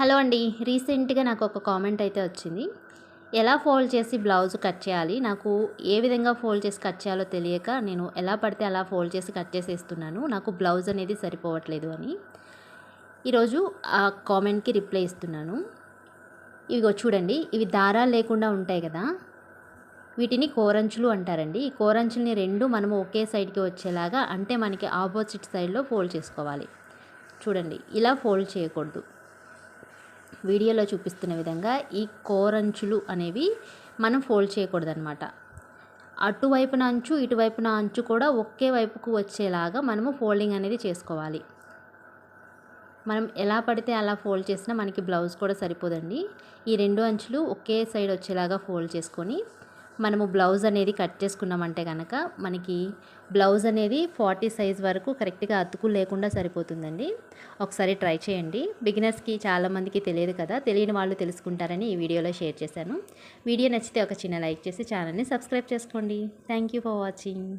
Hello అండి. రీసెంట్గా నాకు ఒక కామెంట్ అయితే వచ్చింది. ఎలా ఫోల్డ్ చేసి బ్లౌజ్ కట్ చేయాలి? నాకు ఏ విధంగా ఫోల్డ్ చేసి కట్ చేయాలో తెలియక నేను ఎలా పడితే అలా ఫోల్డ్ చేసి కట్ చేసేస్తున్నాను. నాకు బ్లౌజ్ అనేది సరిపోవట్లేదు అని. ఈరోజు ఆ కామెంట్కి రిప్లై ఇస్తున్నాను. ఇవిగో చూడండి. ఇవి దారాలు లేకుండా ఉంటాయి కదా. వీటిని కోరంచులు అంటారండి. ఈ కోరంచుల్ని రెండు మనము ఒకే సైడ్కి వచ్చేలాగా అంటే మనకి ఆపోజిట్ సైడ్లో ఫోల్డ్ చేసుకోవాలి. చూడండి. ఇలా ఫోల్డ్ చేయకూడదు. వీడియోలో చూపిస్తున్న విధంగా ఈ కోరంచులు అనేవి మనం ఫోల్డ్ చేయకూడదనమాట అటువైపున అంచు ఇటువైపున అంచు కూడా ఒకే వైపుకు వచ్చేలాగా మనము ఫోల్డింగ్ అనేది చేసుకోవాలి. మనం ఎలా పడితే అలా ఫోల్డ్ చేసినా మనకి బ్లౌజ్ కూడా సరిపోదండి. ఈ రెండు అంచులు ఒకే సైడ్ వచ్చేలాగా ఫోల్డ్ చేసుకొని మనము బ్లౌజ్ అనేది కట్ చేసుకున్నామంటే కనుక మనకి బ్లౌజ్ అనేది ఫార్టీ సైజ్ వరకు కరెక్ట్గా అతుకు లేకుండా సరిపోతుందండి. ఒకసారి ట్రై చేయండి. బిగినర్స్కి చాలామందికి తెలియదు కదా తెలియని వాళ్ళు తెలుసుకుంటారని ఈ వీడియోలో షేర్ చేశాను. వీడియో నచ్చితే ఒక చిన్న లైక్ చేసి ఛానల్ని సబ్స్క్రైబ్ చేసుకోండి. Thank you for watching.